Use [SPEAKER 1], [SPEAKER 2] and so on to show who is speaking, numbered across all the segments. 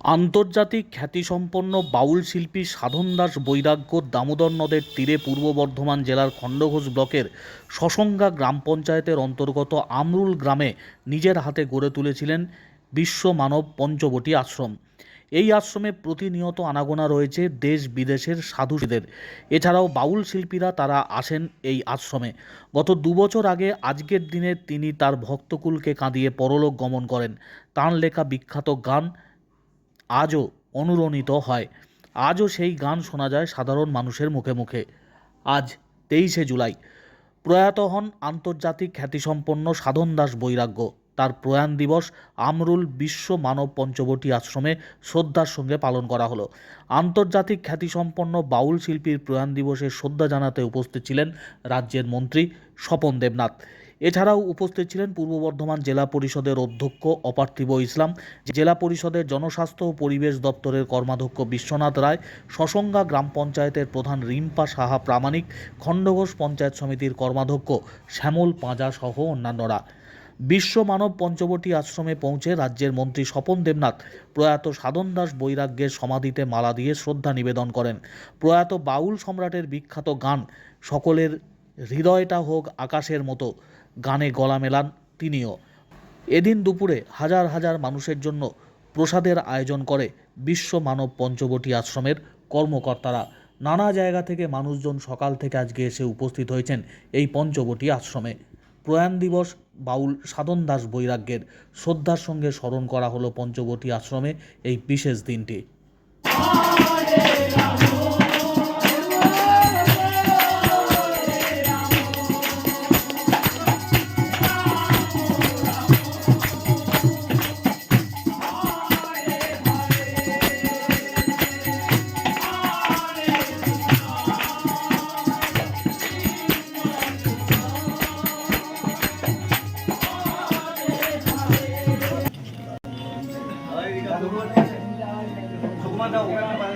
[SPEAKER 1] আন্তর্জাতিক খ্যাতিসম্পন্ন বাউল শিল্পী সাধন দাস বৈরাগ্য দামোদর নদের তীরে পূর্ব বর্ধমান জেলার খণ্ডঘোষ ব্লকের সসঙ্গা গ্রাম পঞ্চায়েতের অন্তর্গত আমরুল গ্রামে নিজের হাতে গড়ে তুলেছিলেন বিশ্ব মানব পঞ্চবটী আশ্রম। এই আশ্রমে প্রতিনিয়ত আনাগোনা রয়েছে দেশ বিদেশের সাধুদের এছাড়াও বাউল শিল্পীরা তারা আসেন এই আশ্রমে। গত দুবছর আগে আজকের দিনে তিনি তার ভক্তকুলকে কাঁদিয়ে পরলোক গমন করেন। তাঁর লেখা বিখ্যাত গান আজও অনুরণিত হয়। আজও সেই গান শোনা যায় সাধারণ মানুষের মুখে মুখে। আজ তেইশে জুলাই। প্রয়াত হন আন্তর্জাতিক খ্যাতিসম্পন্ন সাধন দাস বৈরাগ্য। তার প্রয়াণ দিবস আমরুল বিশ্ব মানব পঞ্চবটি আশ্রমে শ্রদ্ধার সঙ্গে পালন করা হলো। আন্তর্জাতিক খ্যাতিসম্পন্ন বাউল শিল্পীর প্রয়াণ দিবসে শ্রদ্ধা জানাতে উপস্থিত ছিলেন রাজ্যের মন্ত্রী স্বপন দেবনাথ। এছাড়াও উপস্থিত ছিলেন পূর্ব বর্ধমান জেলা পরিষদের অধ্যক্ষ অপার্থিব ইসলাম, জেলা পরিষদের জনস্বাস্থ্য ও পরিবেশ দপ্তরের কর্মাধ্যক্ষ বিশ্বনাথ রায় সসঙ্গা গ্রাম পঞ্চায়েতের প্রধান রিম্পা সাহা প্রামাণিক, খণ্ডঘোষ পঞ্চায়েত সমিতির কর্মাধ্যক্ষ শ্যামল পাঁজা সহ অন্যান্যরা। বিশ্ব মানব পঞ্চবটি আশ্রমে পৌঁছে রাজ্যের মন্ত্রী স্বপন দেবনাথ প্রয়াত সাধন দাস বৈরাগ্যের সমাধিতে মালা দিয়ে শ্রদ্ধা নিবেদন করেন। প্রয়াত বাউল সম্রাটের বিখ্যাত গান, সকলের হৃদয়টা হোক আকাশের মতো। গানে গলা মেলান তিনিও। এদিন দুপুরে হাজার হাজার মানুষের জন্য প্রসাদের আয়োজন করে বিশ্ব মানব পঞ্চবটি আশ্রমের কর্মকর্তারা। নানা জায়গা থেকে মানুষজন সকাল থেকে আজকে এসে উপস্থিত হয়েছেন এই পঞ্চবটি আশ্রমে। প্রয়াণ দিবস বাউল সাধন দাস বৈরাগ্যের শ্রদ্ধার সঙ্গে স্মরণ করা হলো পঞ্চবটি আশ্রমে এই বিশেষ দিনটি।
[SPEAKER 2] 那我们一般。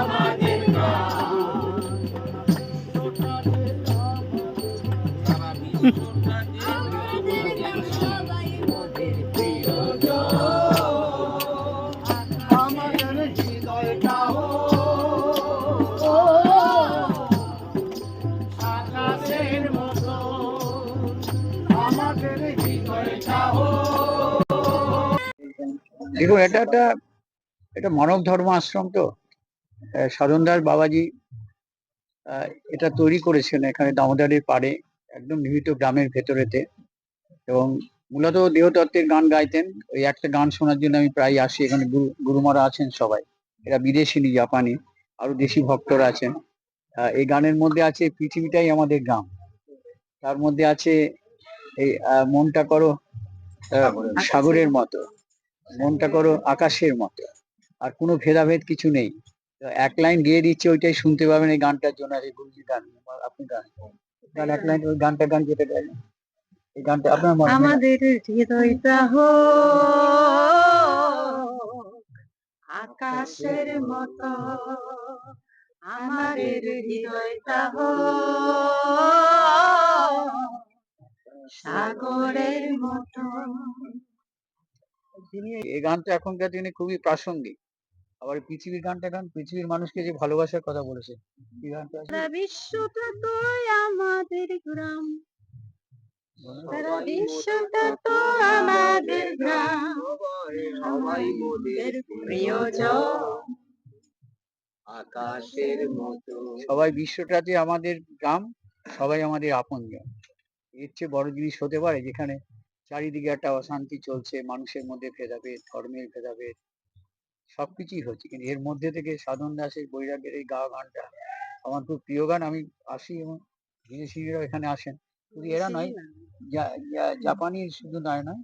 [SPEAKER 3] দেখুন এটা একটা এটা মানব ধর্ম আশ্রম তো। আহ, সাধন দাস বাবাজি এটা তৈরি করেছেন এখানে দামোদারের পাড়ে। একদম নিহিত গ্রামের ভেতরেতে। এবং মূলত দেহতত্ত্বের গান গাইতেন। ওই একটা গান শোনার জন্য আমি প্রায় আসি। এখানে গুরু গুরুমারা আছেন সবাই। এরা বিদেশিনী জাপানি। আরও দেশি ভক্তরা আছেন। আহ, এই গানের মধ্যে আছে পৃথিবীটাই আমাদের গ্রাম। তার মধ্যে আছে এই মনটা করো সাগরের মতো। মনটা করো আকাশের মতো। আর কোনো ভেদাভেদ কিছু নেই। এক লাইন গেয়ে দিচ্ছে ওইটাই শুনতে পাবেন এই গানটার জন্য। গুরুজি গান আপনি গান। গান এক লাইন ওই গানটা গান যেটা গান এই গানটা আপনার মনে
[SPEAKER 4] আমাদের হৃদয়টা হো আকাশের মতো আমাদের হৃদয়টা হো সাগরের মতো।
[SPEAKER 3] এই গানটা এখনকার দিনে খুবই প্রাসঙ্গিক। আবার পৃথিবীর গানটা গান পৃথিবীর মানুষকে যে ভালোবাসার কথা বলেছে। কি গানটা
[SPEAKER 4] সারা বিশ্বটা তো আমাদের গ্রাম। সারা বিশ্বটা তো আমাদের গ্রাম। সবাই মোদের প্রিয়জন।
[SPEAKER 5] আকাশের মতো।
[SPEAKER 3] সবাই বিশ্বটাতে আমাদের গ্রাম সবাই আমাদের আপনজন। এর চেয়ে বড় জিনিস হতে পারে যেখানে চারিদিকে একটা অশান্তি চলছে মানুষের মধ্যে ভেদাভেদ ধর্মের ভেদাভেদ। সবকিছুই হচ্ছে। কিন্তু এর মধ্যে থেকে সাধন দাসের বৈরাগ্যের এই গাওয়া গানটা আমার খুব প্রিয় গান। আমি আসি এবং বিদেশিরা এখানে আসেন। শুধু এরা নয় জাপানি শুধু নয় নয়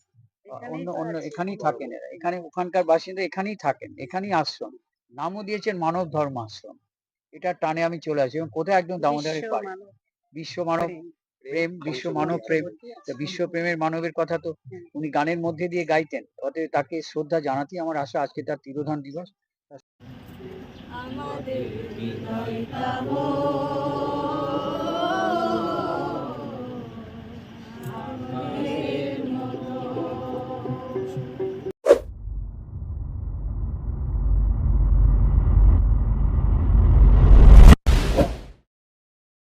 [SPEAKER 3] অন্য অন্য এখানেই থাকেন এরা। এখানে ওখানকার বাসিন্দা এখানেই থাকেন এখানেই আশ্রম। নামও দিয়েছেন মানব ধর্ম আশ্রম এটা টানে আমি চলে আসি। এবং কোথায় একদম দামোদরের পাড়ে বিশ্ব মানব প্রেম বিশ্ব মানব প্রেম। বিশ্ব প্রেমের মানবের কথা তো উনি গানের মধ্যে দিয়ে গাইতেন। অতএব তাকে শ্রদ্ধা জানাতেই আমার আশা আজকে তার তিরোধান দিবস।
[SPEAKER 4] আমাদের